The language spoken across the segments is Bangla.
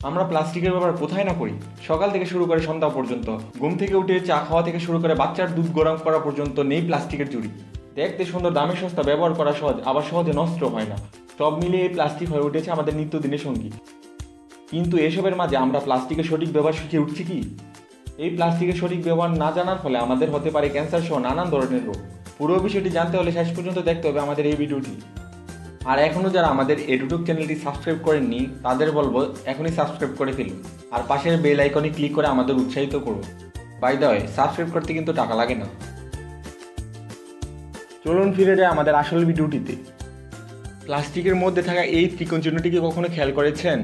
আমরা প্লাস্টিকের ব্যবহার কোথায় না করি? সকাল থেকে শুরু করে সন্ধ্যা পর্যন্ত, ঘুম থেকে উঠে চা খাওয়া থেকে শুরু করে বাচ্চার দুধ গরম করা পর্যন্ত নেই প্লাস্টিকের জুড়ি দেখতে সুন্দর, দামে সস্তা, ব্যবহার করা সহজ, আবার সহজে নষ্ট হয় না। সব মিলিয়ে এই প্লাস্টিক হয়ে উঠেছে আমাদের নিত্যদিনের সঙ্গী। কিন্তু এসবের মাঝে আমরা প্লাস্টিকের সঠিক ব্যবহার শিখে উঠছি কি? এই প্লাস্টিকের সঠিক ব্যবহার না জানার ফলে আমাদের হতে পারে ক্যান্সার সহ নানান ধরনের রোগ। পুরো বিষয়টি জানতে হলে শেষ পর্যন্ত দেখতে হবে আমাদের এই ভিডিওটি। আর এখনও যারা আমাদের এডুটুক চ্যানেলটি সাবস্ক্রাইব করেননি, তাদের বলব এখনই সাবস্ক্রাইব করে ফেলুন। আর পাশের বেল আইকনে ক্লিক করে আমাদের উৎসাহিত করুন। বাই দ্য সাবস্ক্রাইব করতে কিন্তু টাকা লাগে না। চলুন ফিরে যায় আমাদের আসল ভিডিওটিতে। প্লাস্টিকের মধ্যে থাকা এই ত্রিকোণ চিহ্নটি কি কখনো খেয়াল করেছেন?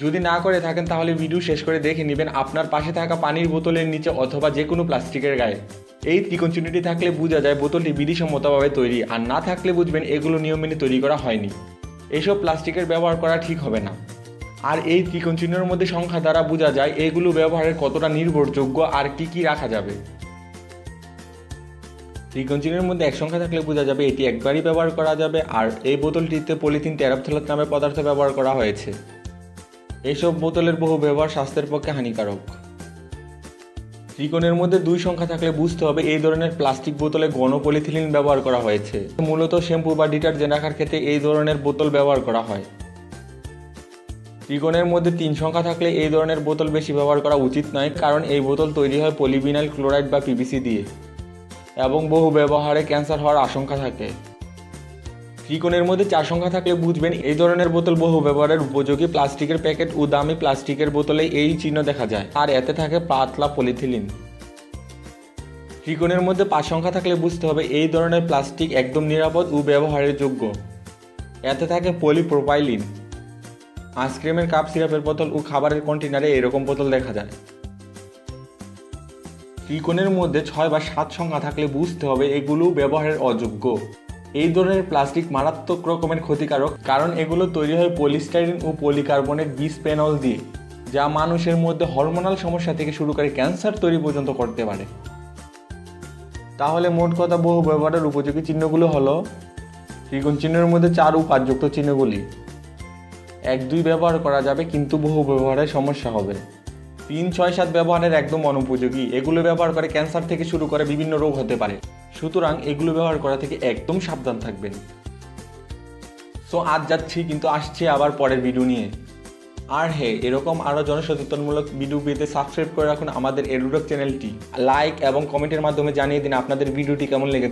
যদি না করে থাকেন, তাহলে ভিডিও শেষ করে দেখে নেবেন আপনার পাশে থাকা পানির বোতলের নিচে অথবা যে কোনো প্লাস্টিকের গায়ে। এই ত্রিকোণচিহ্নটি থাকলে বোঝা যায় বোতলটি বিধিসম্মতভাবে তৈরি, আর না থাকলে বুঝবেন এগুলো নিয়ম মেনে তৈরি করা হয়নি। এইসব প্লাস্টিকের ব্যবহার করা ঠিক হবে না। আর এই ত্রিকোণ চিহ্নের মধ্যে সংখ্যা দ্বারা বোঝা যায় এগুলো ব্যবহারের কতটা নির্ভরযোগ্য আর কি কি রাখা যাবে। ত্রিকোণ চিহ্নের মধ্যে এক সংখ্যা থাকলে বোঝা যাবে এটি একবারই ব্যবহার করা যাবে, আর এই বোতলটিতে পলিথিন টেরাপথেলাত নামে পদার্থ ব্যবহার করা হয়েছে। এইসব বোতলের বহু ব্যবহার স্বাস্থ্যের পক্ষে হানিকারক। ত্রিকোণের মধ্যে দুই সংখ্যা থাকলে বুঝতে হবে এই ধরনের প্লাস্টিক বোতলে গণপলিথিলিন ব্যবহার করা হয়েছে। মূলত শ্যাম্পু বা ডিটারজেন্ট রাখার ক্ষেত্রে এই ধরনের বোতল ব্যবহার করা হয়। ত্রিকোণের মধ্যে তিন সংখ্যা থাকলে এই ধরনের বোতল বেশি ব্যবহার করা উচিত নয়, কারণ এই বোতল তৈরি হয় পলিভিনাইল ক্লোরাইড বা পিভিসি দিয়ে এবং বহু ব্যবহারে ক্যান্সার হওয়ার আশঙ্কা থাকে। ত্রিকোণের মধ্যে চার সংখ্যা থাকলে বুঝবেন এই ধরনের বোতল বহু ব্যবহারের উপযোগী। প্লাস্টিকের প্যাকেট ও দামি প্লাস্টিকের বোতলে এই চিহ্ন দেখা যায়। আর এতে থাকে পাতলা পলিথিলিন। ত্রিকোণের মধ্যে পাঁচ সংখ্যা থাকলে বুঝতে হবে এই ধরনের প্লাস্টিক একদম নিরাপদ ও ব্যবহারের যোগ্য। এতে থাকে পলিপ্রোপাইলিন। আইসক্রিমের কাপ, সিরাপের বোতল ও খাবারের কন্টেনারে এরকম বোতল দেখা যায়। ত্রিকোণের মধ্যে ছয় বা সাত সংখ্যা থাকলে বুঝতে হবে এগুলো ব্যবহারের অযোগ্য। এই ধরনের প্লাস্টিক মারাত্মক রকমের ক্ষতিকারক কারণ এগুলো তৈরি হয় পলিস্টাইরিন ও পলিকার্বনেট বিসপেনল দিয়ে, যা মানুষের মধ্যে হরমোনাল সমস্যা থেকে শুরু করে ক্যান্সার তৈরি পর্যন্ত করতে পারে। তাহলে মোট কথা বহু ব্যবহারের উপযোগী চিহ্নগুলো হলো ত্রিগুণ চিহ্নের মধ্যে চার ও পাঁচযুক্ত চিহ্নগুলি। এক, দুই ব্যবহার করা যাবে, কিন্তু বহু ব্যবহারের সমস্যা হবে। তিন, ছয়, সাত ব্যবহারের একদম অনুপযোগী। এগুলো ব্যবহার করে ক্যান্সার থেকে শুরু করে বিভিন্ন রোগ হতে পারে। সুতরাং এগুলো ব্যবহার করা থেকে একদম সাবধান থাকবেন। সো আজ যাচ্ছি, কিন্তু আসছি আবার পরের ভিডিও নিয়ে। আর হে, এরকম আরও জনসচেতনমূলক ভিডিও পেতে সাবস্ক্রাইব করে রাখুন আমাদের এডুডক চ্যানেলটি লাইক এবং কমেন্টের মাধ্যমে জানিয়ে দিন আপনাদের ভিডিওটি কেমন লেগেছে।